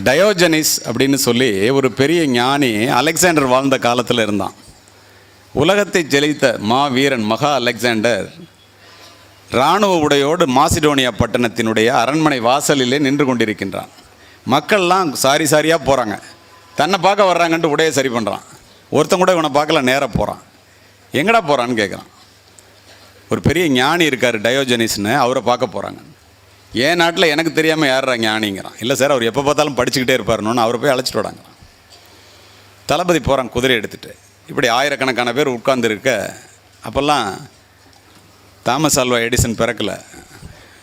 Diogenes அப்படின்னு சொல்லி ஒரு பெரிய ஞானி அலெக்சாண்டர் வாழ்ந்த காலத்தில் இருந்தான். உலகத்தை ஜெயித்த மா வீரன் மகா அலெக்சாண்டர் இராணுவ உடையோடு மாசிடோனியா பட்டணத்தினுடைய அரண்மனை வாசலிலே நின்று கொண்டிருக்கின்றான். மக்கள்லாம் சாரி சாரியாக போகிறாங்க தன்னை பார்க்க வர்றாங்கன்ட்டு உடையை சரி பண்ணுறான் ஒருத்தன் கூட இவனை பார்க்கல நேராக போகிறான் எங்கடா போகிறான்னு கேட்குறான் ஒரு பெரிய ஞானி இருக்கார் டயோஜனிஸ்னு அவரை பார்க்க போகிறாங்க என் நாட்டில் எனக்கு தெரியாமல் யாரா ஞானிங்கிறான். இல்லை சார் அவர் எப்போ பார்த்தாலும் படிச்சுக்கிட்டே இருப்பாருன்னு அவரை போய் அழைச்சிட்டு வராங்க தளபதி போகிறான் குதிரை எடுத்துகிட்டு இப்படி ஆயிரக்கணக்கான பேர் உட்கார்ந்துருக்க அப்போல்லாம் தாமஸ் ஆல்வா எடிசன் பிறக்கல.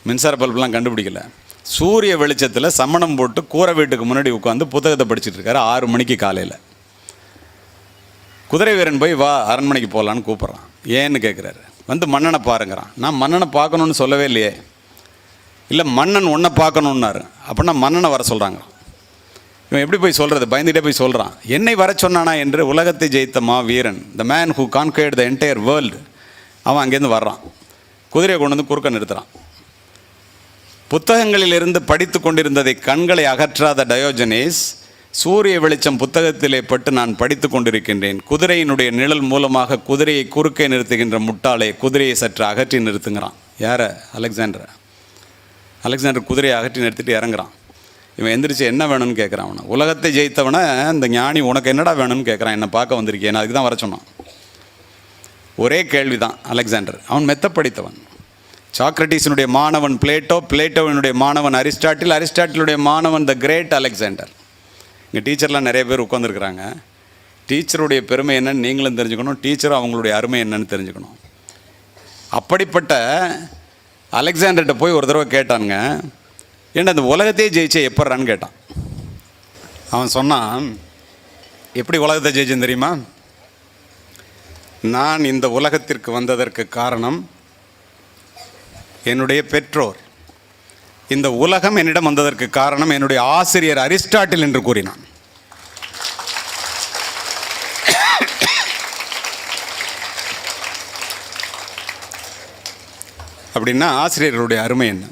மின்சார பல்பெலாம் கண்டுபிடிக்கல. சூரிய வெளிச்சத்தில் சமணம் போட்டு கூரை வீட்டுக்கு முன்னாடி உட்காந்து புத்தகத்தை படிச்சுட்டு இருக்காரு ஆறு மணிக்கு காலையில். குதிரை வீரன் போய் வா அரண்மனைக்கு போகலான்னு கூப்பிட்றான். ஏன்னு கேட்குறாரு வந்து மன்னனை பாருங்கிறான். நான் மன்னனை பார்க்கணுன்னு சொல்லவே இல்லையே. இல்லை மன்னன் உன்னை பார்க்கணுன்னாரு. அப்படின்னா மன்னனை வர சொல்கிறாங்க இவன் எப்படி போய் சொல்கிறது பயந்துகிட்டே போய் சொல்கிறான் என்னை வர சொன்னானா? என்று உலகத்தை ஜெயித்த மா வீரன் the man who conquered the entire world அவன் அங்கேருந்து வர்றான். குதிரையை கொண்டு வந்து குறுக்க நிறுத்துகிறான் புத்தகங்களிலிருந்து படித்து கொண்டிருந்ததை கண்களை அகற்றாத டயோஜனேஸ் சூரிய வெளிச்சம் புத்தகத்திலே பட்டு நான் படித்து கொண்டிருக்கின்றேன். குதிரையினுடைய நிழல் மூலமாக குதிரையை குறுக்கே நிறுத்துகின்ற முட்டாளே குதிரையை சற்று அகற்றி நிறுத்துங்கிறான். யார? அலெக்சாண்டரை. அலெக்சாண்டர் குதிரையை அகற்றி நிறுத்திட்டு இறங்குறான். இவன் எந்திரிச்சு என்ன வேணும்னு கேட்குறான் அவனை. உலகத்தை ஜெயித்தவனை இந்த ஞானி உனக்கு என்னடா வேணும்னு கேட்குறான் என்னை பார்க்க வந்திருக்கேன் அதுக்கு தான் வர சொன்னான். ஒரே கேள்வி தான் அலெக்சாண்டர். அவன் மெத்த படித்தவன் சாக்ரட்டிஸினுடைய மாணவன் பிளேட்டோ பிளேட்டோவினுடைய மாணவன் அரிஸ்டாட்டில் அரிஸ்டாட்டிலுடைய மாணவன் த கிரேட் அலெக்சாண்டர். இங்கே டீச்சர்லாம் நிறைய பேர் உட்காந்துருக்குறாங்க டீச்சருடைய பெருமை என்னன்னு நீங்களும் தெரிஞ்சுக்கணும். டீச்சரும் அவங்களுடைய அருமை என்னன்னு தெரிஞ்சுக்கணும். அப்படிப்பட்ட அலெக்சாண்டர்கிட்ட போய் ஒரு தடவை கேட்டானுங்க ஏன்னா அந்த உலகத்தையே ஜெயிச்சே எப்பட்றான்னு கேட்டான். அவன் சொன்னான் எப்படி உலகத்தை ஜெயிச்சேன் தெரியுமா? நான் இந்த உலகத்திற்கு வந்ததற்கு காரணம் என்னுடைய பெற்றோர். இந்த உலகம் என்னிடம் வந்ததற்கு காரணம் என்னுடைய ஆசிரியர் அரிஸ்டாட்டில் என்று கூறினான். அப்படின்னா ஆசிரியர்களுடைய அருமை என்ன?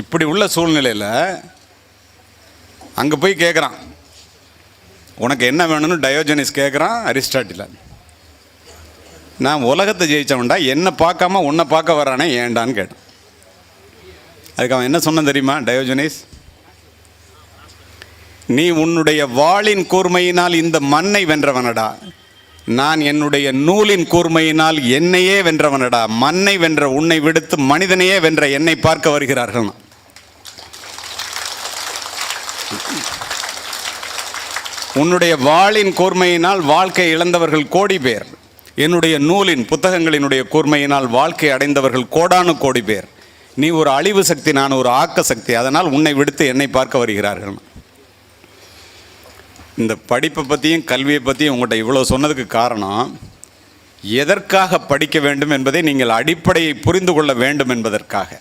இப்படி உள்ள சூழ்நிலையில் அங்கே போய் கேட்குறான் உனக்கு என்ன வேணும்னு டயோஜனிஸ் கேட்குறான் அரிஸ்டாட்டில் நான் உலகத்தை ஜெயித்தவன்டா என்னை பார்க்காம உன்னை பார்க்க வரானே ஏண்டான்னு கேட்டான். அதுக்கு அவன் என்ன சொன்ன தெரியுமா டயோஜனிஸ் நீ உன்னுடைய வாளின் கூர்மையினால் இந்த மண்ணை வென்றவனடா. நான் என்னுடைய நூலின் கூர்மையினால் என்னையே வென்றவனடா. மண்ணை வென்ற உன்னை விடுத்து மனிதனையே வென்ற என்னை பார்க்க வருகிறார்கள். உன்னுடைய வாளின் கூர்மையினால் வாழ்க்கை இழந்தவர்கள் கோடி பேர். என்னுடைய நூலின் புத்தகங்களினுடைய கூர்மையினால் வாழ்க்கை அடைந்தவர்கள் கோடானு கோடி பேர். நீ ஒரு அழிவு சக்தி நான் ஒரு ஆக்க சக்தி. அதனால் உன்னை விடுத்து என்னை பார்க்க வருகிறார்கள். இந்த படிப்பை பற்றியும் கல்வியை பற்றியும் உங்கள்கிட்ட இவ்வளோ சொன்னதுக்கு காரணம் எதற்காக படிக்க வேண்டும் என்பதை நீங்கள் அடிப்படையை புரிந்து கொள்ள வேண்டும் என்பதற்காக.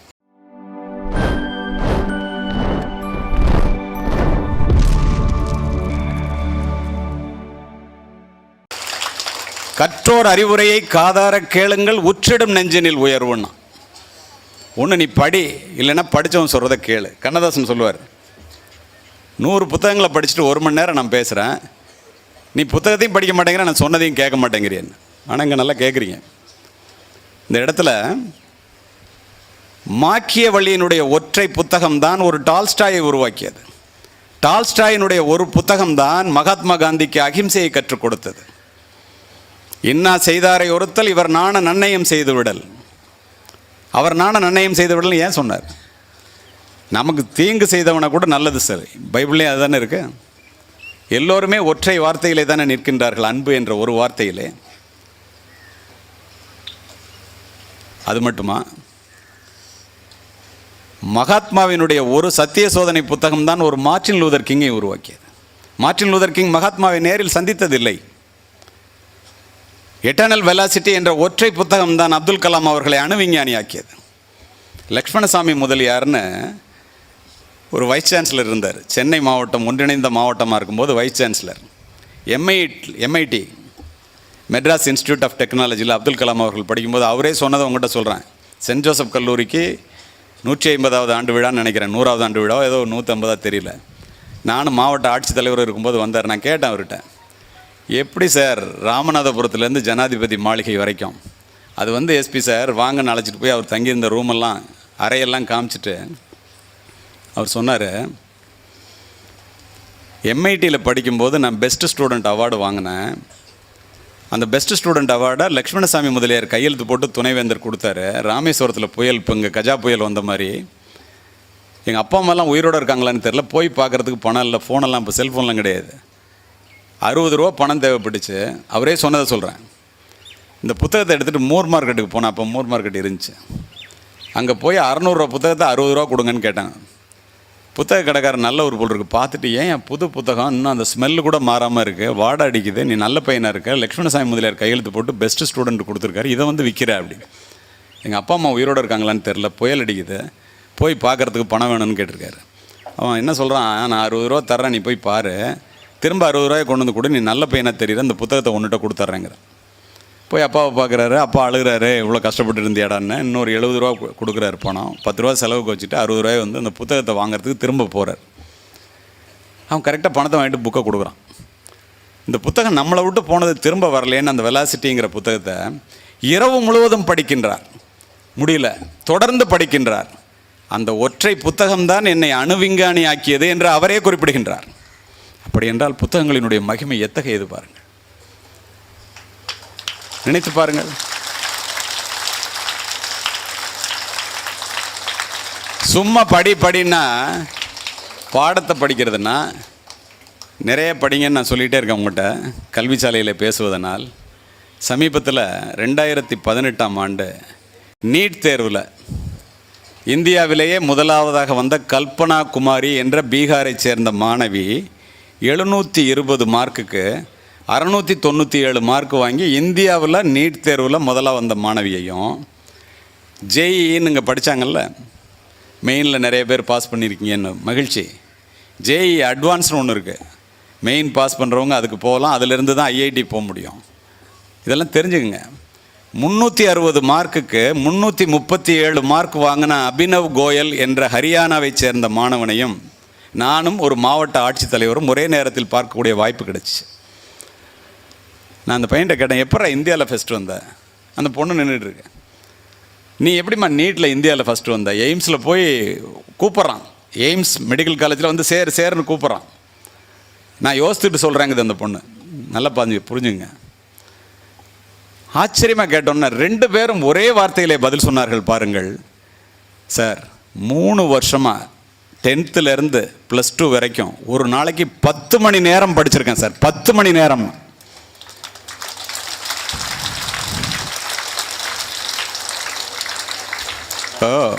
கற்றோர் அறிவுரையை காதார கேளுங்கள் உற்றிடும் நெஞ்சினில் உயர்வுன்னா. ஒன்று நீ படி இல்லைன்னா படித்தவன் சொல்கிறத கேளு. கண்ணதாசன் சொல்லுவார் நூறு புத்தகங்களை படிச்சுட்டு ஒரு மணி நேரம் நான் பேசுகிறேன் நீ புத்தகத்தையும் படிக்க மாட்டேங்கிற நான் சொன்னதையும் கேட்க மாட்டேங்கிறேன். ஆனால் இங்கே நல்லா கேட்குறீங்க இந்த இடத்துல மாக்கிய வழியினுடைய ஒற்றை புத்தகம்தான் ஒரு டால்ஸ்டாயை உருவாக்கியது. டால்ஸ்டாயினுடைய ஒரு புத்தகம்தான் மகாத்மா காந்திக்கு அகிம்சையை கற்றுக் கொடுத்தது. இன்னா செய்தாரை ஒருத்தல் இவர் நாண நன்னயம் செய்து விடல். அவர் நாண நன்னயம் செய்து விடல் ஏன் சொன்னார்? நமக்கு தீங்கு செய்தவனை கூட நல்லது சார் பைபிள்லேயே அதுதானே இருக்கு. எல்லோருமே ஒற்றை வார்த்தையிலே தானே நிற்கின்றார்கள் அன்பு என்ற ஒரு வார்த்தையிலே. அது மட்டுமா? மகாத்மாவினுடைய ஒரு சத்திய சோதனை புத்தகம் தான் ஒரு மார்ச்சின் லூதர் கிங்கை உருவாக்கியது. மார்ச்சின் லூதர் கிங் மகாத்மாவை நேரில் சந்தித்ததில்லை. எட்டர்னல் வெலாசிட்டி என்ற ஒற்றை புத்தகம் தான் அப்துல் கலாம் அவர்களை அணுவிஞ்ஞானியாக்கியது. லக்ஷ்மணசாமி முதலியார்னு ஒரு வைஸ் சான்சலர் இருந்தார். சென்னை மாவட்டம் ஒன்றிணைந்த மாவட்டமாக இருக்கும்போது vice chancellor MIT MIT Madras Institute of டெக்னாலஜியில் அப்துல் கலாம் அவர்கள் படிக்கும்போது அவரே சொன்னதை உங்கள்கிட்ட சொல்கிறேன் சென்ட் ஜோசப் கல்லூரிக்கு நூற்றி ஐம்பதாவது ஆண்டு விழான்னு நினைக்கிறேன். நூறாவது ஆண்டு விழாவோ ஏதோ நூற்றம்பதாக தெரியல. நானும் மாவட்ட ஆட்சித்தலைவர் இருக்கும்போது வந்தார். நான் கேட்டேன் அவர்கிட்ட. எப்படி சார் ராமநாதபுரத்துலேருந்து ஜனாதிபதி மாளிகை வரைக்கும்? அது வந்து எஸ்பி சார் வாங்கன்னு அழைச்சிட்டு போய் அவர் தங்கியிருந்த ரூமெல்லாம் அறையெல்லாம் காமிச்சிட்டு அவர் சொன்னார் எம்ஐடியில் படிக்கும்போது நான் பெஸ்ட் ஸ்டூடெண்ட் அவார்டு வாங்கினேன். அந்த பெஸ்ட் ஸ்டூடெண்ட் அவார்டை லக்ஷ்மணசாமி முதலியார் கையெழுத்து போட்டு துணைவேந்தர் கொடுத்தாரு. ராமேஸ்வரத்தில் புயல் இப்போ இங்கே கஜா புயல் வந்த மாதிரி. எங்கள் அப்பா அம்மாலாம் உயிரோடு இருக்காங்களான்னு தெரில போய் பார்க்குறதுக்கு பணம் இல்லை ஃபோனெல்லாம் இப்போ செல்ஃபோன்லாம் கிடையாது. அறுபது ரூபா பணம் தேவைப்பட்டுச்சு. அவரே சொன்னதை சொல்கிறேன் இந்த புத்தகத்தை எடுத்துகிட்டு மூர் மார்க்கெட்டுக்கு போனேன். அப்போ மூர் மார்க்கெட் இருந்துச்சு. அங்கே போய் அறநூறுரூவா புத்தகத்தை அறுபது ரூபா கொடுங்கன்னு கேட்டேன். புத்தக கடைக்காரர் நல்ல ஒரு பொருள் இருக்குது பார்த்துட்டு ஏன் புது புத்தகம் இன்னும் அந்த ஸ்மெல்லு கூட மாறாமல் இருக்குது வாடை அடிக்குது நீ நல்ல பையனாக இருக்க? லக்ஷ்மணசாமி முதலியார் கையெழுத்து போட்டு பெஸ்ட் ஸ்டூடெண்ட் கொடுத்துருக்காரு. இதை வந்து விற்கிற அப்படின்னு எங்கள் அப்பா அம்மா உயிரோடு இருக்காங்களான்னு தெரில புயல் அடிக்குது. போய் பார்க்குறதுக்கு பணம் வேணும்னு கேட்டிருக்காரு. அவன் என்ன சொல்கிறான் நான் அறுபது ரூபா தர்றேன் நீ போய் பாரு. திரும்ப அறுபது ரூபாய் கொண்டு வந்து கொடு. நீ நல்ல பையனாக தெரியுற அந்த புத்தகத்தை ஒன்றுகிட்ட கொடுத்துட்றேங்கிற போய் அப்பாவை பார்க்குறாரு அப்பா அழுகிறாரு இவ்வளோ கஷ்டப்பட்டு இருந்தியாடான்னு இன்னொரு எழுபது ரூபா கொடுக்குறாரு பணம். பத்து ரூபா செலவுக்கு வச்சுட்டு அறுபது ரூபாய் வந்து அந்த புத்தகத்தை வாங்குறதுக்கு திரும்ப போகிறார் அவன் கரெக்டாக பணத்தை வாங்கிட்டு புக்கை கொடுக்குறான். இந்த புத்தகம் நம்மளை விட்டு போனது திரும்ப வரலேன்னு அந்த வெலாசிட்டிங்கிற புத்தகத்தை இரவு முழுவதும் படிக்கின்றார். முடியல. தொடர்ந்து படிக்கின்றார். அந்த ஒற்றை புத்தகம்தான் என்னை அணுவிஞ்ஞானி ஆக்கியது என்று அவரே குறிப்பிடுகின்றார். அப்படி என்றால் புத்தகங்களினுடைய மகிமை எத்தகையது பாருங்கள் நினைத்து பாருங்கள். சும்மா படி படின்னா பாடத்தை படிக்கிறதுனா நிறைய படிங்கன்னு நான் சொல்லிகிட்டே இருக்கேன் உங்கள்கிட்ட கல்வி சாலையில் பேசுவதனால். சமீபத்தில் ரெண்டாயிரத்தி பதினெட்டாம் ஆண்டு நீட் தேர்வில் இந்தியாவிலேயே முதலாவதாக வந்த கல்பனா குமாரி என்ற பீகாரைச் சேர்ந்த மாணவி எழுநூற்றி இருபது மார்க்குக்கு அறநூற்றி தொண்ணூற்றி ஏழு மார்க் வாங்கி இந்தியாவில் நீட் தேர்வில் முதலாக வந்த மாணவியையும் ஜேஇன்னு இங்கே படித்தாங்கல்ல மெயினில் நிறைய பேர் பாஸ் பண்ணியிருக்கீங்கன்னு மகிழ்ச்சி. ஜேஇ அட்வான்ஸ்னு ஒன்று இருக்குது மெயின் பாஸ் பண்ணுறவங்க அதுக்கு போகலாம். அதிலிருந்து தான் ஐஐடி போக முடியும். இதெல்லாம் தெரிஞ்சுக்கங்க. முந்நூற்றி அறுபது மார்க்குக்கு முந்நூற்றி முப்பத்தி ஏழு மார்க் வாங்கின அபினவ் கோயல் என்ற ஹரியானாவைச் சேர்ந்த மாணவனையும் நானும் ஒரு மாவட்ட ஆட்சித்தலைவரும் ஒரே நேரத்தில் பார்க்கக்கூடிய வாய்ப்பு கிடைச்சிச்சு. நான் அந்த பையன்கிட்ட கேட்டேன் எப்பரா இந்தியாவில் ஃபஸ்ட்டு வந்தேன் அந்த பொண்ணு நின்றுட்டுருக்கேன் நீ எப்படிம்மா நீட்டில் இந்தியாவில் ஃபஸ்ட்டு வந்த? எய்ம்ஸில் போய் கூப்பிட்றான். எய்ம்ஸ் மெடிக்கல் காலேஜில் வந்து சேர் சேர்னு கூப்பிட்றான். நான் யோசித்துட்டு சொல்கிறேங்குது அந்த பொண்ணு. நல்லா பாஞ்சு புரிஞ்சுங்க. ஆச்சரியமாக கேட்டோன்னா ரெண்டு பேரும் ஒரே வார்த்தையிலே பதில் சொன்னார்கள் பாருங்கள். சார் மூணு வருஷமாக டென்த்துலேருந்து ப்ளஸ் டூ வரைக்கும் ஒரு நாளைக்கு பத்து மணி நேரம் படிச்சிருக்கேன் சார் பத்து மணி நேரம்.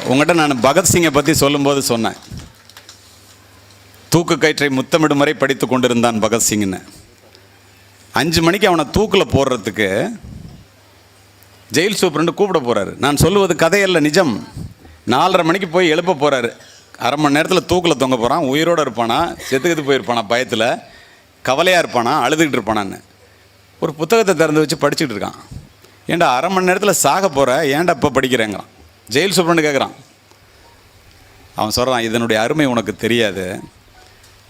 உங்கள்கிட்ட நான் பகத்சிங்கை பற்றி சொல்லும்போது சொன்னேன். தூக்கு கயிற்றை முத்தமிடும் வரை படித்து கொண்டிருந்தான் பகத்சிங்னு அஞ்சு மணிக்கு அவனை தூக்கில் போடுறதுக்கு ஜெயில் சூப்பரண்டு கூப்பிட போகிறாரு நான் சொல்லுவது கதையல்ல நிஜம். நாலரை மணிக்கு போய் எழுப்ப போகிறாரு அரை மணி நேரத்தில் தூக்கில் தொங்க போகிறான் உயிரோடு இருப்பானா? செத்துக்கிட்டு போயிருப்பானா பயத்தில்? கவலையாக இருப்பானா? அழுதுகிட்டு இருப்பானான்னு. ஒரு புத்தகத்தை திறந்து வச்சு படிச்சுட்டு இருக்கான். ஏன்டா அரை மணி நேரத்தில் சாக போகிற ஏன்டா இப்போ படிக்கிறேங்கிறான். ஜெயில் சூப்பரண்டு கேட்குறான் அவன் சொல்கிறான் இதனுடைய அருமை உனக்கு தெரியாது.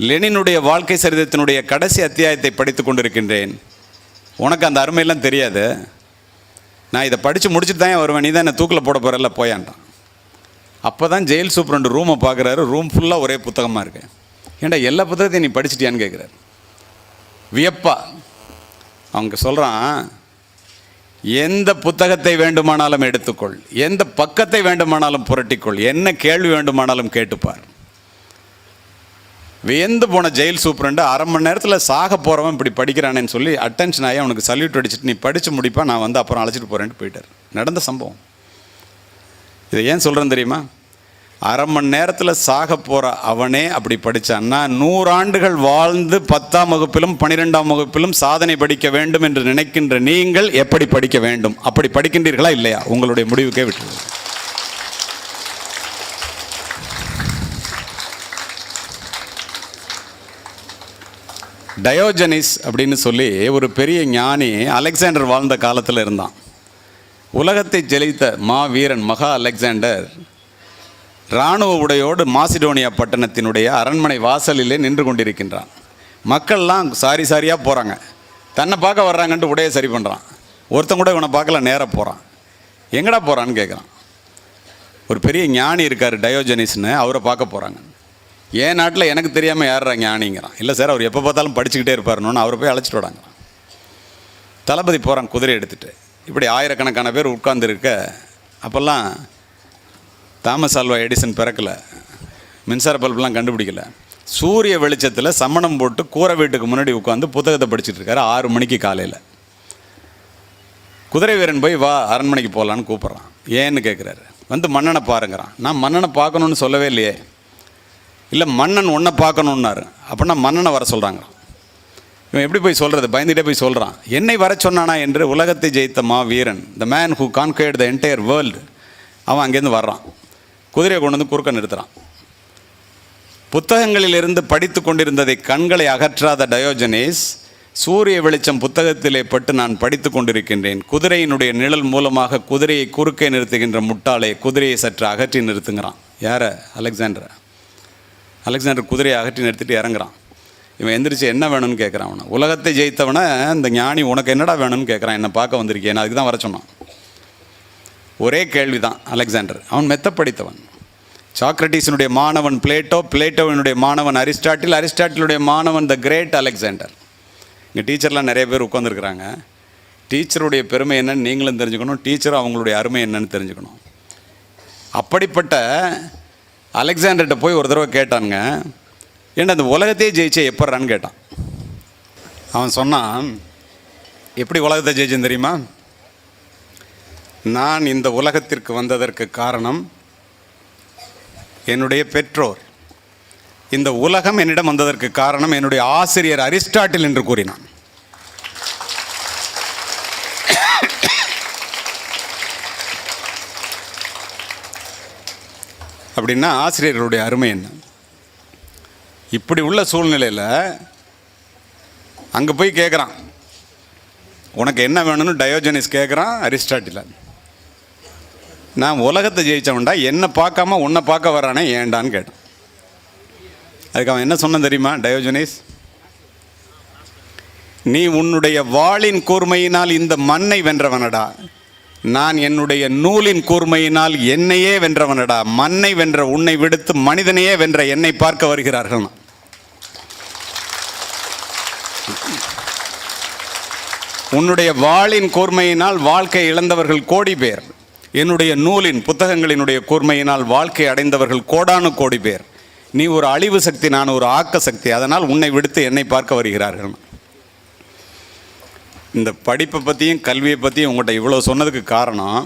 லெனினுடைய வாழ்க்கை சரிதத்தினுடைய கடைசி அத்தியாயத்தை படித்து கொண்டிருக்கின்றேன். உனக்கு அந்த அருமையெல்லாம் தெரியாது. நான் இதை படித்து முடிச்சுட்டு தான் வருவேன்? நீ தான் என்னை தூக்கில் போட போகிறல்ல போயான்றான் அப்போ தான் ஜெயில் சூப்பரண்டு ரூமை பார்க்குறாரு ரூம் ஃபுல்லாக ஒரே புத்தகமாக இருக்கு. ஏன்டா எல்லா புத்தகத்தையும் நீ படிச்சிட்டியான்னு கேட்குறாரு வியப்பா. அவங்க சொல்கிறான் எந்த புத்தகத்தை வேண்டுமானாலும் எடுத்துக்கொள். எந்த பக்கத்தை வேண்டுமானாலும் புரட்டிக்கொள். என்ன கேள்வி வேண்டுமானாலும் கேட்டுப்பார். வியந்து போன ஜெயில் சூப்பரண்டு அரை மணி நேரத்தில் சாக போகிறவன் இப்படி படிக்கிறானேன்னு சொல்லி அட்டென்ஷன் ஆகி அவனுக்கு சல்யூட் அடிச்சுட்டு நீ படித்து முடிப்பா நான் வந்து அப்புறம் அழைச்சிட்டு போகிறேன்ட்டு போயிட்டார். நடந்த சம்பவம். இதை ஏன் சொல்கிறேன் தெரியுமா? அரை மணி நேரத்தில் சாக போகிற அவனே அப்படி படித்தான்னா நூறாண்டுகள் வாழ்ந்து பத்தாம் வகுப்பிலும் பன்னிரெண்டாம் வகுப்பிலும் சாதனை படிக்க வேண்டும் என்று நினைக்கின்ற நீங்கள் எப்படி படிக்க வேண்டும்? அப்படி படிக்கின்றீர்களா இல்லையா? உங்களுடைய முடிவுக்கே விட்டு டயோஜனிஸ் அப்படின்னு சொல்லி ஒரு பெரிய ஞானி அலெக்சாண்டர் வாழ்ந்த காலத்தில் இருந்தான். உலகத்தை ஜெயித்த மா வீரன் மகா அலெக்சாண்டர் இராணுவ உடையோடு மாசிடோனியா பட்டணத்தினுடைய அரண்மனை வாசலிலே நின்று கொண்டிருக்கின்றான். மக்கள்லாம் சாரி சாரியாக போகிறாங்க தன்னை பார்க்க வர்றாங்கன்ட்டு உடையை சரி பண்ணுறான் ஒருத்தன் கூட இவனை பார்க்கல நேராக போகிறான் எங்கடா போகிறான்னு கேட்குறான் ஒரு பெரிய ஞானி இருக்கார் டயோஜனிஸ்னு அவரை பார்க்க போகிறாங்க என் நாட்டில் எனக்கு தெரியாமல் யாரா ஞானிங்கிறான். இல்லை சார் அவர் எப்போ பார்த்தாலும் படிச்சுக்கிட்டே இருப்பாருன்னு அவரை போய் அழைச்சிட்டு வராங்க தளபதி போகிறான் குதிரை எடுத்துகிட்டு இப்படி ஆயிரக்கணக்கான பேர் உட்கார்ந்துருக்க அப்போல்லாம் தாமஸ் ஆல்வா எடிசன் பிறக்கலை. மின்சார பல்பெலாம் கண்டுபிடிக்கல. சூரிய வெளிச்சத்தில் சமணம் போட்டு கூரை வீட்டுக்கு முன்னாடி உட்காந்து புத்தகத்தை படிச்சுட்டு இருக்காரு ஆறு மணிக்கு காலையில். குதிரை வீரன் போய் வா அரண்மனைக்கு போகலான்னு கூப்பிட்றான். ஏன்னு கேட்குறாரு வந்து மன்னனை பாருங்கிறான். நான் மன்னனை பார்க்கணுன்னு சொல்லவே இல்லையே. இல்லை மன்னன் உன்னை பார்க்கணுன்னாரு அப்படின்னா மன்னனை வர சொல்கிறாங்க இவன் எப்படி போய் சொல்கிறது பயந்துகிட்டே போய் சொல்கிறான் என்னை வர சொன்னானா என்று உலகத்தை ஜெயித்த மா வீரன் the man who conquered the entire world அவன் அங்கேருந்து வர்றான். குதிரையை கொண்டு வந்து குறுக்க நிறுத்துகிறான் புத்தகங்களிலிருந்து படித்து கொண்டிருந்ததை கண்களை அகற்றாத டயோஜனேஸ் சூரிய வெளிச்சம் புத்தகத்திலே பட்டு நான் படித்து கொண்டிருக்கின்றேன். குதிரையினுடைய நிழல் மூலமாக குதிரையை குறுக்கே நிறுத்துகின்ற முட்டாளே குதிரையை சற்று அகற்றி நிறுத்துங்கிறான். யார? அலெக்சாண்டரை. அலெக்சாண்டர் குதிரையை அகற்றி நிறுத்திட்டு இறங்குறான். இவன் எந்திரிச்சு என்ன வேணும்னு கேட்குறான் அவனை. உலகத்தை ஜெயித்தவனை இந்த ஞானி உனக்கு என்னடா வேணும்னு கேட்குறான் என்னை பார்க்க வந்திருக்கேன் அதுக்கு தான் வர சொன்னான். ஒரே கேள்வி தான் அலெக்சாண்டர். அவன் மெத்த படித்தவன் சாக்ரட்டிஸினுடைய மாணவன் பிளேட்டோ பிளேட்டோவினுடைய மாணவன் அரிஸ்டாட்டில் அரிஸ்டாட்டிலுடைய மாணவன் த கிரேட் அலெக்சாண்டர். இங்கே டீச்சர்லாம் நிறைய பேர் உட்காந்துருக்குறாங்க டீச்சருடைய பெருமை என்னன்னு நீங்களும் தெரிஞ்சுக்கணும் டீச்சரும் அவங்களுடைய அருமை என்னன்னு தெரிஞ்சுக்கணும். அப்படிப்பட்ட அலெக்சாண்டர்கிட்ட போய் ஒரு தடவை கேட்டானுங்க ஏன்னா அந்த உலகத்தையே ஜெயிச்சே எப்பட்றான்னு கேட்டான். அவன் சொன்னான் எப்படி உலகத்தை ஜெயிச்சேன் தெரியுமா? நான் இந்த உலகத்திற்கு வந்ததற்கு காரணம் என்னுடைய பெற்றோர். இந்த உலகம் என்னிடம் வந்ததற்கு காரணம் என்னுடைய ஆசிரியர் அரிஸ்டாட்டில் என்று கூறினான். அப்படின்னா ஆசிரியர்களுடைய அருமை என்ன? இப்படி உள்ள சூழ்நிலையில் அங்கே போய் கேட்குறான் உனக்கு என்ன வேணும்னு டயோஜனிஸ் கேட்குறான் அரிஸ்டாட்டில். நான் உலகத்தை ஜெயிச்சவன்டா என்னை பார்க்காம உன்னை பார்க்க வரானே ஏண்டான்னு கேட்டான். அதுக்கு அவன் என்ன சொன்னான் தெரியுமா டயோஜனிஸ்? நீ உன்னுடைய வாளின் கூர்மையினால் இந்த மண்ணை வென்றவனடா. நான் என்னுடைய நூலின் கூர்மையினால் என்னையே வென்றவனடா. மண்ணை வென்ற உன்னை விடுத்து மனிதனையே வென்ற என்னை பார்க்க வருகிறார்கள் உன்னுடைய வாளின் கூர்மையினால் வாழ்க்கை இழந்தவர்கள் கோடி பேர். என்னுடைய நூலின் புத்தகங்களினுடைய கூர்மையினால் வாழ்க்கை அடைந்தவர்கள் கோடானு கோடி பேர். நீ ஒரு அழிவு சக்தி நான் ஒரு ஆக்க சக்தி. அதனால் உன்னை விடுத்து என்னை பார்க்க வருகிறார்கள். இந்த படிப்பை பற்றியும் கல்வியை பற்றியும் உங்கள்கிட்ட இவ்வளோ சொன்னதுக்கு காரணம்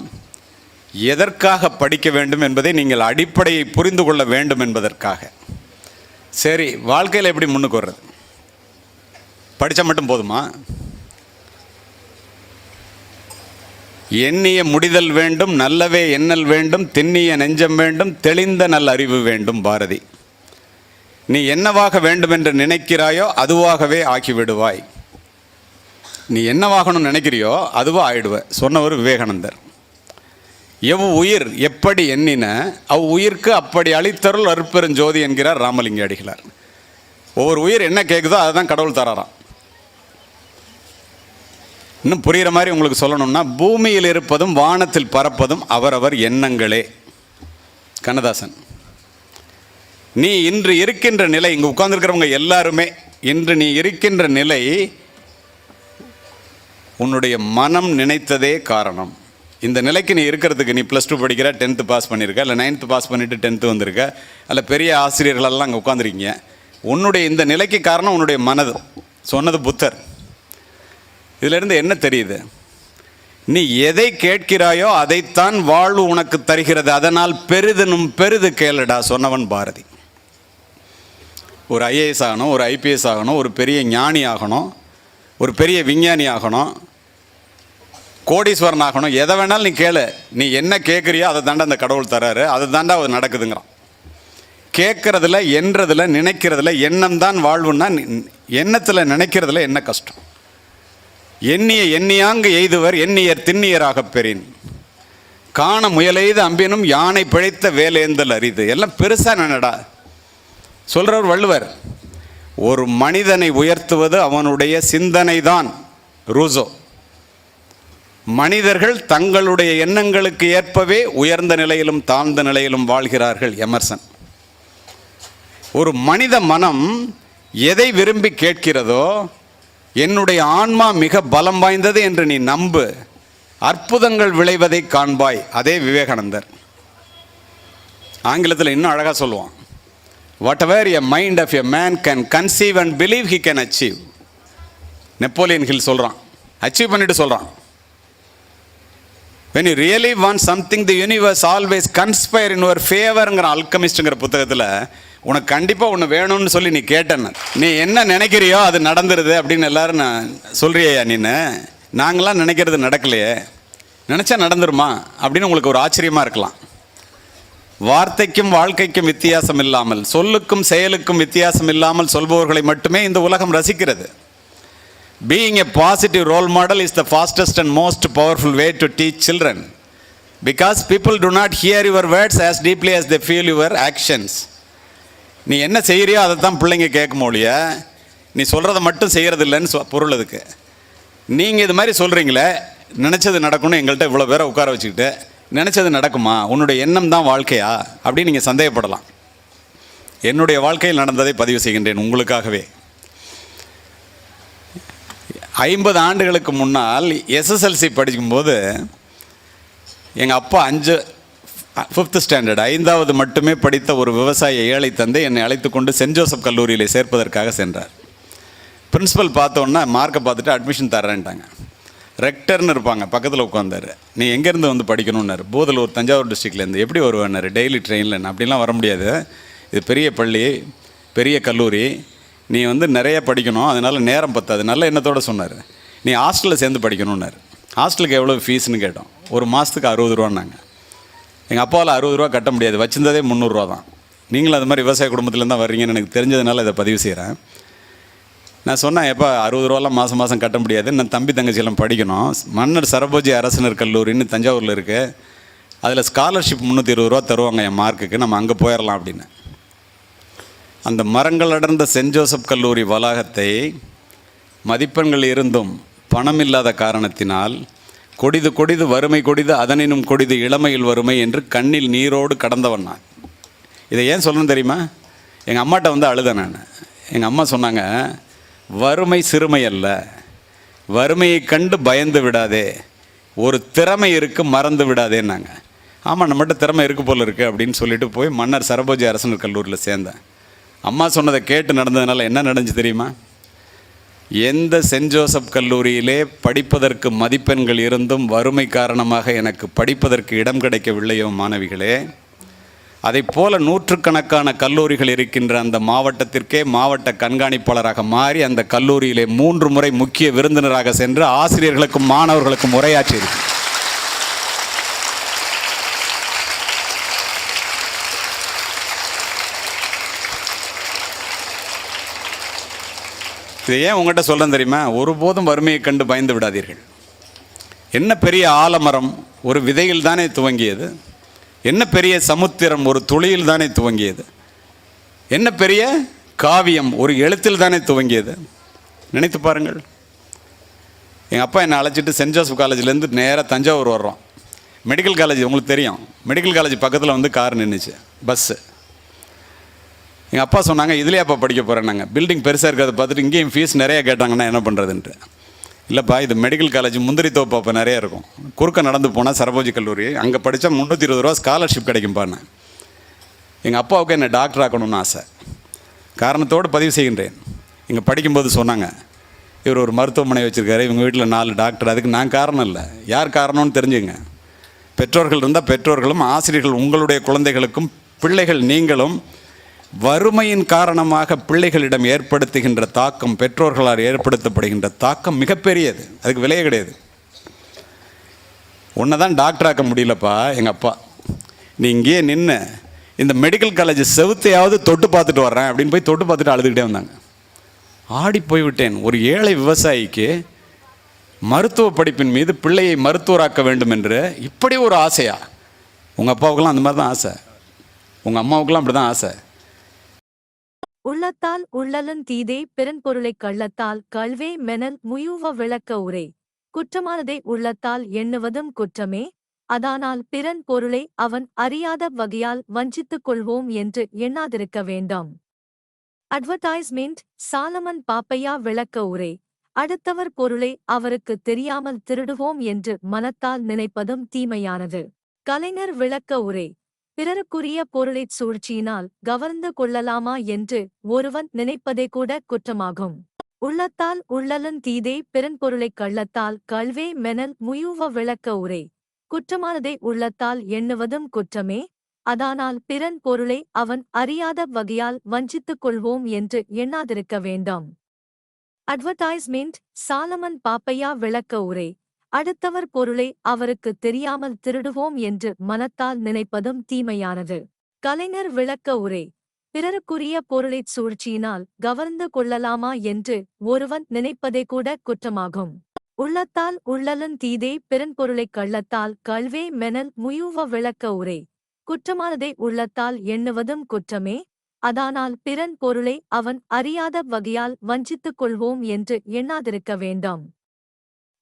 எதற்காக படிக்க வேண்டும் என்பதை நீங்கள் அடிப்படையை புரிந்து கொள்ள வேண்டும் என்பதற்காக. சரி வாழ்க்கையில் எப்படி முன்னுக்கு வர்றது? படித்தா மட்டும் போதுமா? எண்ணிய முடிதல் வேண்டும் நல்லவே எண்ணல் வேண்டும் திண்ணிய நெஞ்சம் வேண்டும் தெளிந்த நல் அறிவு வேண்டும் பாரதி. நீ என்னவாக வேண்டும் என்று நினைக்கிறாயோ அதுவாகவே ஆக்கிவிடுவாய் நீ என்னவாகணும்னு நினைக்கிறியோ அதுவாக ஆயிடுவ சொன்னவர் விவேகானந்தர். எவ் உயிர் எப்படி எண்ணின அவ் உயிர்க்கு அப்படி அளித்தருள் அற்பெருஞ்சோதி என்கிறார் ராமலிங்க அடிகளார். ஒவ்வொரு உயிர் என்ன கேட்குதோ அதுதான் கடவுள் தராராம். இன்னும் புரிகிற மாதிரி உங்களுக்கு சொல்லணும்னா பூமியில் இருப்பதும் வானத்தில் பறப்பதும் அவரவர் எண்ணங்களே. கண்ணதாசன் நீ இன்று இருக்கின்ற நிலை இங்கே உட்கார்ந்துருக்கிறவங்க எல்லாருமே இன்று நீ இருக்கின்ற நிலை உன்னுடைய மனம் நினைத்ததே காரணம். இந்த நிலைக்கு நீ இருக்கிறதுக்கு நீ ப்ளஸ் டூ படிக்கிற டென்த்து பாஸ் பண்ணியிருக்க இல்லை நைன்த்து பாஸ் பண்ணிவிட்டு டென்த்து வந்திருக்க அல்ல பெரிய ஆசிரியர்களெல்லாம் அங்கே உட்காந்துருக்கீங்க உன்னுடைய இந்த நிலைக்கு காரணம் உன்னுடைய மனது. சொன்னது புத்தர். இதிலிருந்து என்ன தெரியுது? நீ எதை கேட்கிறாயோ அதைத்தான் வாழ்வு உனக்கு தருகிறது. அதனால் பெரிதனும் பெரிது கேளடா சொன்னவன் பாரதி. ஒரு ஐஏஎஸ் ஆகணும் ஒரு ஐபிஎஸ் ஆகணும் ஒரு பெரிய ஞானி ஆகணும் ஒரு பெரிய விஞ்ஞானி ஆகணும் கோடீஸ்வரன் ஆகணும். எதை வேணாலும் நீ கேளு. நீ என்ன கேட்குறியோ அதை தாண்டா அந்த கடவுள் தராரு. அதை தாண்டா அது நடக்குதுங்கிறான். கேட்குறதில் என்றதில் நினைக்கிறதுல எண்ணம் தான் வாழ்வுன்னா எண்ணத்தில் நினைக்கிறதுல என்ன கஷ்டம்? எண்ணிய எண்ணியாங்கு எய்துவர் எண்ணியர் திண்ணியராகப் பெறின். காண முயலெய்த அம்பினும் யானை பிழைத்த வேலேந்தல் அரிது. எல்லாம் பெருசா நினைடா சொல்கிறவர் வள்ளுவர் ஒரு மனிதனை உயர்த்துவது அவனுடைய சிந்தனை தான் ரூசோ. மனிதர்கள் தங்களுடைய எண்ணங்களுக்கு ஏற்பவே உயர்ந்த நிலையிலும் தாழ்ந்த நிலையிலும் வாழ்கிறார்கள் எமர்சன். ஒரு மனித மனம் எதை விரும்பி கேட்கிறதோ என்னுடைய ஆன்மா மிக பலம் வாய்ந்தது என்று நீ நம்பு. அற்புதங்கள் விளைவதை காண்பாய். அதே விவேகானந்தர். ஆங்கிலத்தில் இன்னும் அழகாக சொல்லுவான். Whatever a mind of a man can conceive and believe he can achieve Napoleon Hill சொல்கிறான் அச்சீவ் பண்ணிட்டு சொல்கிறான் when you really want something the universe always conspire in ஒரு ஃபேவருங்கிற அல்கமிஸ்ட்டுங்கிற புத்தகத்தில் உனக்கு கண்டிப்பாக ஒன்று வேணும்னு சொல்லி நீ கேட்டேன்னு. நீ என்ன நினைக்கிறியோ அது நடந்துருது அப்படின்னு எல்லாரும் நான் சொல்கிறியா நீனு நாங்களாம் நினைக்கிறது நடக்கலையே. நினச்சா நடந்துருமா? அப்படின்னு உங்களுக்கு ஒரு ஆச்சரியமாக இருக்கலாம். வார்த்தைக்கும் வாழ்க்கைக்கும் வித்தியாசம் இல்லாமல் சொல்லுக்கும் செயலுக்கும் வித்தியாசம் இல்லாமல் சொல்பவர்களை மட்டுமே இந்த உலகம் ரசிக்கிறது. Being a positive role model is the fastest and most powerful way to teach children because people do not hear your words as deeply as they feel your actions நீ என்ன செய்கிறியோ அதை தான் பிள்ளைங்க கேட்கும் ஒழிய நீ சொல்கிறத மட்டும் செய்கிறது இல்லைன்னு சொ- பொருள் அதுக்கு. நீங்கள் இது மாதிரி சொல்கிறீங்களே நினச்சது நடக்கும்னு எங்கள்கிட்ட இவ்வளோ பேரை உட்கார வச்சுக்கிட்டு நினச்சது நடக்குமா? உன்னுடைய எண்ணம் தான் வாழ்க்கையா? அப்படின்னு நீங்கள் சந்தேகப்படலாம். என்னுடைய வாழ்க்கையில் நடந்ததை பதிவு செய்கின்றேன் உங்களுக்காகவே. ஐம்பது ஆண்டுகளுக்கு முன்னால் எஸ்எஸ்எல்சி படிக்கும்போது எங்கள் அப்பா அஞ்சு ஃபிஃப்த் ஸ்டாண்டர்ட் ஐந்தாவது மட்டுமே படித்த ஒரு விவசாய ஏழை தந்தை என்னை அழைத்து கொண்டு சென்ட் ஜோசப் கல்லூரியில் சேர்ப்பதற்காக சென்றார். பிரின்ஸிபல் பார்த்தோன்னா மார்க்கை பார்த்துட்டு அட்மிஷன் தரேன்ட்டாங்க ரெக்டர்னு இருப்பாங்க பக்கத்தில் உட்காந்தாரு நீ எங்கேருந்து வந்து படிக்கணும்னாரு. போதலூர் தஞ்சாவூர் டிஸ்ட்ரிக்ட்லேருந்து எப்படி வருவேன்னாரு. டெய்லி ட்ரெயினில் அப்படிலாம் வர முடியாது. இது பெரிய பள்ளி பெரிய கல்லூரி. நீ வந்து நிறைய படிக்கணும். அதனால் நேரம் பத்தாது. நல்ல எண்ணத்தோடு சொன்னார். நீ ஹாஸ்டலில் சேர்ந்து படிக்கணும்னாரு. ஹாஸ்டலுக்கு எவ்வளோ ஃபீஸ்னு கேட்டோம். ஒரு மாதத்துக்கு அறுபது ரூபான்னாங்க. எங்கள் அப்பாவில் அறுபது ரூபா கட்ட முடியாது. வச்சிருந்ததே முந்நூறுரூவா தான். நீங்களும் அது மாதிரி விவசாய குடும்பத்துலேருந்து தான் வர்றீங்கன்னு எனக்கு தெரிஞ்சதுனால இதை பதிவு செய்கிறேன் நான் சொன்னேன் எப்போ அறுபது ரூபாலாம் மாதம் மாதம் கட்ட முடியாது. நான் தம்பி தங்கச்சியெல்லாம் படிக்கணும். மன்னர் சரபோஜி அரசினர் கல்லூரின்னு தஞ்சாவூரில் இருக்குது அதில் ஸ்காலர்ஷிப் முந்நூற்றி இருபது ரூபா தருவாங்க என் மார்க்குக்கு. நம்ம அங்கே போயிடலாம் அப்படின்னு. அந்த மரங்கள் அடர்ந்த சென்ட் ஜோசப் கல்லூரி வளாகத்தை மதிப்பெண்கள் இருந்தும் பணம் இல்லாத காரணத்தினால் கொடிது கொடிது வறுமை கொடிது அதனினும் கொடிது இளமையில் வறுமை என்று கண்ணில் நீரோடு கடந்தவன் நான். இதை ஏன் சொல்லணும் தெரியுமா? எங்கள் அம்மாட்ட வந்து அழுதேன் நான். எங்கள் அம்மா சொன்னாங்க வறுமை சிறுமை அல்ல. வறுமையை கண்டு பயந்து விடாதே. ஒரு திறமை இருக்கு மறந்து விடாதேன்னாங்க. ஆமாம் நம்மகிட்ட திறமை இருக்கு போல் இருக்குது அப்படின்னு சொல்லிட்டு போய் மன்னர் சரபோஜி அரசனர் கல்லூரியில் சேர்ந்தேன். அம்மா சொன்னதை கேட்டு நடந்ததுனால என்ன நடந்துச்சு தெரியுமா? எந்த சென்ட் ஜோசப் கல்லூரியிலே படிப்பதற்கு மதிப்பெண்கள் இருந்தும் வறுமை காரணமாக எனக்கு படிப்பதற்கு இடம் கிடைக்கவில்லையோ மாணவிகளே. அதைப் போல நூற்றுக்கணக்கான கல்லூரிகள் இருக்கின்ற அந்த மாவட்டத்திற்கே மாவட்ட கண்காணிப்பாளராக மாறி அந்த கல்லூரியிலே மூன்று முறை முக்கிய விருந்தினராக சென்று ஆசிரியர்களுக்கும் மாணவர்களுக்கும் உரையாற்றியிருக்கிறேன். இது ஏன் உங்கள்கிட்ட சொல்கிறேன் தெரியுமா? ஒருபோதும் வறுமையை கண்டு பயந்து விடாதீர்கள். என்ன பெரிய ஆலமரம் ஒரு விதையில் தானே துவங்கியது? என்ன பெரிய சமுத்திரம் ஒரு துளியில் தானே துவங்கியது? என்ன பெரிய காவியம் ஒரு எழுத்தில் தானே துவங்கியது? நினைத்து பாருங்கள். எங்கள் அப்பா என்னை அழைச்சிட்டு சென்ட் ஜோசப் காலேஜ்லேருந்து நேராக தஞ்சாவூர் வர்றோம். மெடிக்கல் காலேஜ் உங்களுக்கு தெரியும். மெடிக்கல் காலேஜ் பக்கத்தில் வந்து கார் நின்றுச்சு பஸ்ஸு. எங்கள் அப்பா சொன்னாங்க இதுலேயே அப்பா படிக்க போகிறேன் நாங்கள் பில்டிங் பெருசாக இருக்கிறத பார்த்துட்டு இங்கேயும் ஃபீஸ் நிறையா கேட்டாங்கன்னா என்ன பண்ணுறதுன்ட்டு இல்லைப்பா இது மெடிக்கல் காலேஜ் முந்திரி தோப்பு அப்போ நிறைய இருக்கும். குறுக்க நடந்து போனால் சரபோஜி கல்லூரி அங்கே படித்தா முந்நூற்றி இருபது ரூபா ஸ்காலர்ஷிப் கிடைக்கும்பான்னு. எங்கள் அப்பாவுக்கு என்னை டாக்டர் ஆக்கணும்னு ஆசை. காரணத்தோடு பதிவு செய்கின்றேன். இங்கே படிக்கும்போது சொன்னாங்க இவர் ஒரு மருத்துவமனை வச்சுருக்காரு இவங்க வீட்டில் நாலு டாக்டர் அதுக்கு நான் காரணம் இல்லை. யார் காரணம்னு தெரிஞ்சுங்க. பெற்றோர்கள் இருந்தால் பெற்றோர்களும் ஆசிரியர்கள் உங்களுடைய குழந்தைகளுக்கும் பிள்ளைகள் நீங்களும் வறுமையின் காரணமாக பிள்ளைகளிடம் ஏற்படுத்துகின்ற தாக்கம் பெற்றோர்களால் ஏற்படுத்தப்படுகின்ற தாக்கம் மிகப்பெரியது. அதுக்கு விலையே கிடையாது. உன்னை தான் டாக்டராக்க முடியலப்பா எங்கள் அப்பா. நீ இங்கேயே நின்று இந்த மெடிக்கல் காலேஜ் செவுத்தையாவது தொட்டு பார்த்துட்டு வர்றேன் அப்படின்னு போய் தொட்டு பார்த்துட்டு அழுதுகிட்டே வந்தாங்க. ஆடி போய்விட்டேன் ஒரு ஏழை விவசாயிக்கு மருத்துவ படிப்பின் மீது பிள்ளையை மருத்துவராக்க வேண்டும் என்று இப்படி ஒரு ஆசையா? உங்கள் அப்பாவுக்கெல்லாம் அந்த மாதிரி தான் ஆசை. உங்கள் அம்மாவுக்கெல்லாம் அப்படி தான் ஆசை. உள்ளத்தால் உள்ளலன் தீதே பிறன்பொருளைக் கள்ளத்தால் கல்வே மெனல் முயூவ விளக்க உரை. குற்றமானதை உள்ளத்தால் எண்ணுவதும் குற்றமே. அதானால் பிறன் பொருளை அவன் அறியாத வகையால் வஞ்சித்துக் கொள்வோம் என்று எண்ணாதிருக்க வேண்டாம். அட்வர்டைஸ்மெண்ட் சாலமன் பாப்பையா விளக்க உரை. அடுத்தவர் பொருளை அவருக்கு தெரியாமல் திருடுவோம் என்று மனத்தால் நினைப்பதும் தீமையானது. கலைஞர் விளக்க உரை. பிறருக்குரிய பொருளைச் சூழ்ச்சியினால் கவர்ந்து கொள்ளலாமா என்று ஒருவன் நினைப்பதே கூட குற்றமாகும். உள்ளத்தால் உள்ளலன் தீதே பிறன் பொருளைக் கள்ளத்தால் கல்வே மெனல் முயூவ விளக்க உரை. குற்றமானதை உள்ளத்தால் எண்ணுவதும் குற்றமே? அதானால் பிறன் பொருளை அவன் அறியாத வகையால் வஞ்சித்துக் கொள்வோம் என்று எண்ணாதிருக்க வேண்டாம். அட்வர்டைஸ்மெண்ட் சாலமன் பாப்பையா விளக்க உரை. அடுத்தவர் பொருளை அவருக்கு தெரியாமல் திருடுவோம் என்று மனத்தால் நினைப்பதும் தீமையானது. கலைஞர் விளக்க உரை பிறருக்குரிய பொருளைச் சூழ்ச்சியினால் கவர்ந்து கொள்ளலாமா என்று ஒருவன் நினைப்பதே கூட குற்றமாகும். உள்ளத்தால் உள்ளலன் தீதே பிறன்பொருளைக் கள்ளத்தால் கல்வே மெனல் முயூவ விளக்க உரை. குற்றமானதை உள்ளத்தால் எண்ணுவதும் குற்றமே. அதானால் பிறன் பொருளை அவன் அறியாத வகையால் வஞ்சித்துக் கொள்வோம் என்று எண்ணாதிருக்க வேண்டாம்.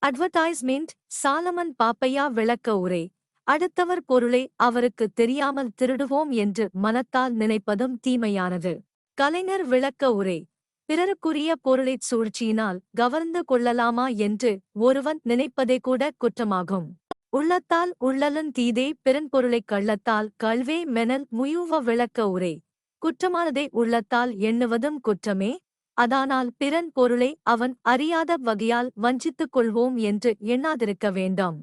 அட்வர்டைஸ்மெண்ட் சாலமன் பாப்பையா விளக்க உரை. அடுத்தவர் பொருளை அவருக்கு தெரியாமல் திருடுவோம் என்று மனத்தால் நினைப்பதும் தீமையானது. கலைஞர் விளக்க உரை. பிறருக்குரிய பொருளைச் சூழ்ச்சியினால் கவர்ந்து கொள்ளலாமா என்று ஒருவன் நினைப்பதே கூட குற்றமாகும். உள்ளத்தால் உள்ளலன் தீதே பிறன் பொருளைக் கள்ளத்தால் கல்வே மெனல் முயூவ விளக்க உரை. குற்றமானதை உள்ளத்தால் எண்ணுவதும் குற்றமே? அதானால் பிறன் பொருளை அவன் அறியாத வகையால் வஞ்சித்துக் கொள்வோம் என்று எண்ணாதிருக்க வேண்டாம்.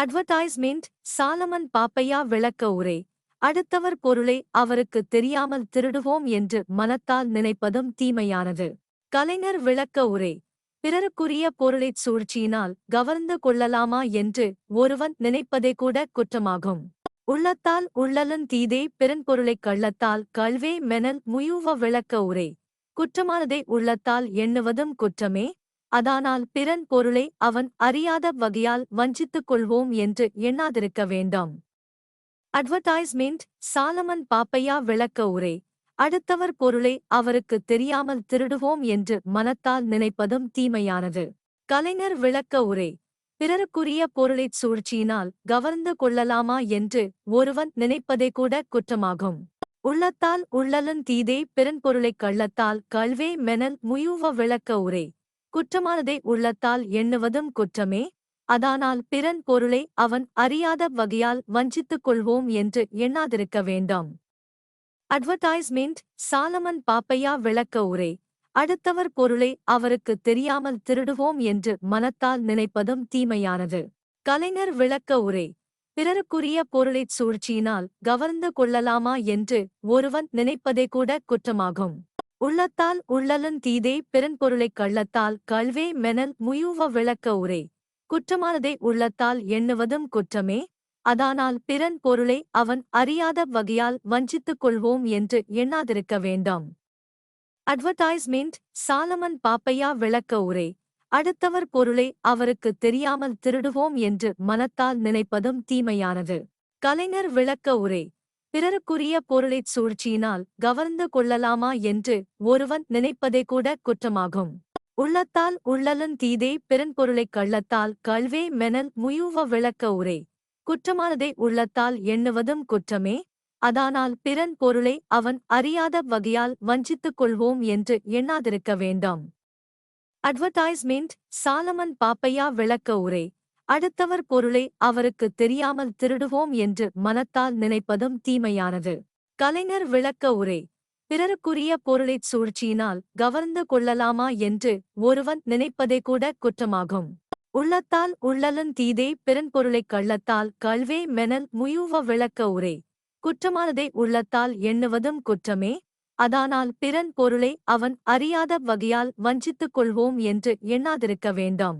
அட்வர்டைஸ்மெண்ட் சாலமன் பாப்பையா விளக்க உரை. அடுத்தவர் பொருளை அவருக்கு தெரியாமல் திருடுவோம் என்று மனத்தால் நினைப்பதும் தீமையானது. கலைஞர் விளக்க உரை. பிறருக்குரிய பொருளைச் சூழ்ச்சியினால் கவர்ந்து கொள்ளலாமா என்று ஒருவன் நினைப்பதே கூட குற்றமாகும். உள்ளத்தால் உள்ளலன் தீதே பிறன் பொருளைக் கள்ளத்தால் கல்வே மெனல் முயூவ விளக்க உரை. குற்றமானதை உள்ளத்தால் எண்ணுவதும் குற்றமே. அதானால் பிறன் பொருளை அவன் அறியாத வகையால் வஞ்சித்துக் கொள்வோம் என்று எண்ணாதிருக்க வேண்டாம். அட்வர்டைஸ்மெண்ட் சாலமன் பாப்பையா விளக்க உரை. அடுத்தவர் பொருளை அவருக்கு தெரியாமல் திருடுவோம் என்று மனத்தால் நினைப்பதும் தீமையானது. கலைஞர் விளக்க உரை. பிறருக்குரிய பொருளைச் சூழ்ச்சியினால் கவர்ந்து கொள்ளலாமா என்று ஒருவன் நினைப்பதே கூட குற்றமாகும். உள்ளத்தால் உள்ளலன் தீதே பிறன் கள்ளத்தால் கல்வே மெனல் முயூவ விளக்க உரை. குற்றமானதை உள்ளத்தால் எண்ணுவதும் குற்றமே. அதானால் பிறன் பொருளை அவன் அறியாத வகையால் வஞ்சித்துக் கொள்வோம் என்று எண்ணாதிருக்க வேண்டாம். அட்வர்டைஸ்மெண்ட் சாலமன் பாப்பையா விளக்க உரை. அடுத்தவர் பொருளை அவருக்கு தெரியாமல் திருடுவோம் என்று மனத்தால் நினைப்பதும் தீமையானது. கலைஞர் விளக்க உரை. பிறருக்குரிய பொருளைச் சூழ்ச்சியினால் கவர்ந்து கொள்ளலாமா என்று ஒருவன் நினைப்பதே கூட குற்றமாகும். உள்ளத்தால் உள்ளலன் தீதே பிறன் பொருளைக் கள்ளத்தால் கல்வே மெனல் முயூவ விளக்க உரை. குற்றமானதை உள்ளத்தால் எண்ணுவதும் குற்றமே. அதானால் பிறன் பொருளை அவன் அறியாத வகையால் வஞ்சித்துக் கொள்வோம் என்று எண்ணாதிருக்க வேண்டாம். அட்வர்டைஸ்மெண்ட் சாலமன் பாப்பையா விளக்க உரை. அடுத்தவர் பொருளை அவருக்கு தெரியாமல் திருடுவோம் என்று மனத்தால் நினைப்பதும் தீமையானது. கலைஞர் விளக்க உரை. பிறருக்குரிய பொருளைச் சூழ்ச்சியினால் கவர்ந்து கொள்ளலாமா என்று ஒருவன் நினைப்பதே கூட குற்றமாகும். உள்ளத்தால் உள்ளலன் தீதே பிறன்பொருளைக் கள்ளத்தால் கல்வே மெனல் முயூவ விளக்க உரை. குற்றமானதை உள்ளத்தால் எண்ணுவதும் குற்றமே? அதானால் பிறன் பொருளை அவன் அறியாத வகையால் வஞ்சித்துக் கொள்வோம் என்று எண்ணாதிருக்க வேண்டாம். அட்வர்டைஸ்மெண்ட் சாலமன் பாப்பையா விளக்க உரை. அடுத்தவர் பொருளை அவருக்கு தெரியாமல் திருடுவோம் என்று மனத்தால் நினைப்பதும் தீமையானது. கலைஞர் விளக்க உரை. பிறருக்குரிய பொருளைச் சூழ்ச்சியினால் கவர்ந்து கொள்ளலாமா என்று ஒருவன் நினைப்பதே கூட குற்றமாகும். உள்ளத்தால் உள்ளலன் தீதே பிறன்பொருளைக் கள்ளத்தால் கல்வே மெனல் முயூவ விளக்க உரை. குற்றமானதை உள்ளத்தால் எண்ணுவதும் குற்றமே? அதானால் பிறன் பொருளை அவன் அறியாத வகையால் வஞ்சித்துக் கொள்வோம் என்று எண்ணாதிருக்க வேண்டாம்.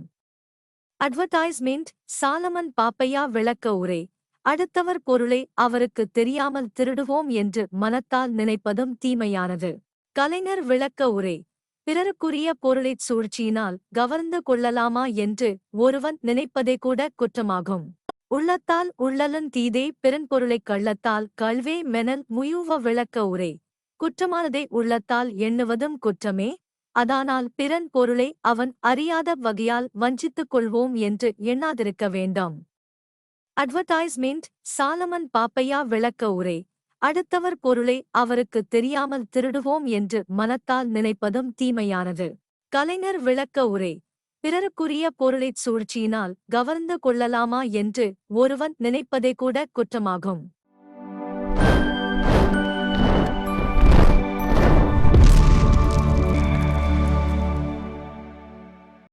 அட்வர்டைஸ்மெண்ட் சாலமன் பாப்பையா விளக்க உரை. அடுத்தவர் பொருளை அவருக்கு தெரியாமல் திருடுவோம் என்று மனத்தால் நினைப்பதும் தீமையானது. கலைஞர் விளக்க உரை. பிறருக்குரிய பொருளைச் சூழ்ச்சியினால் கவர்ந்து கொள்ளலாமா என்று ஒருவன் நினைப்பதே கூட குற்றமாகும். உள்ளத்தால் உள்ளலன் தீதே பிறன் பொருளைக் கள்ளத்தால் கல்வே மெனல் முயூவ விளக்க உரை. குற்றமானதை உள்ளத்தால் எண்ணுவதும் குற்றமே. அதானால் பிறன் பொருளை அவன் அறியாத வகையால் வஞ்சித்துக் கொள்வோம் என்று எண்ணாதிருக்க வேண்டாம். அட்வர்டைஸ்மெண்ட் சாலமன் பாப்பையா விளக்க உரை. அடுத்தவர் பொருளை அவருக்கு தெரியாமல் திருடுவோம் என்று மனத்தால் நினைப்பதும் தீமையானது. கலைஞர் விளக்க உரை. பிறருக்குரிய பொருளைச் சூழ்ச்சியினால் கவர்ந்து கொள்ளலாமா என்று ஒருவன் நினைப்பதே கூட குற்றமாகும்.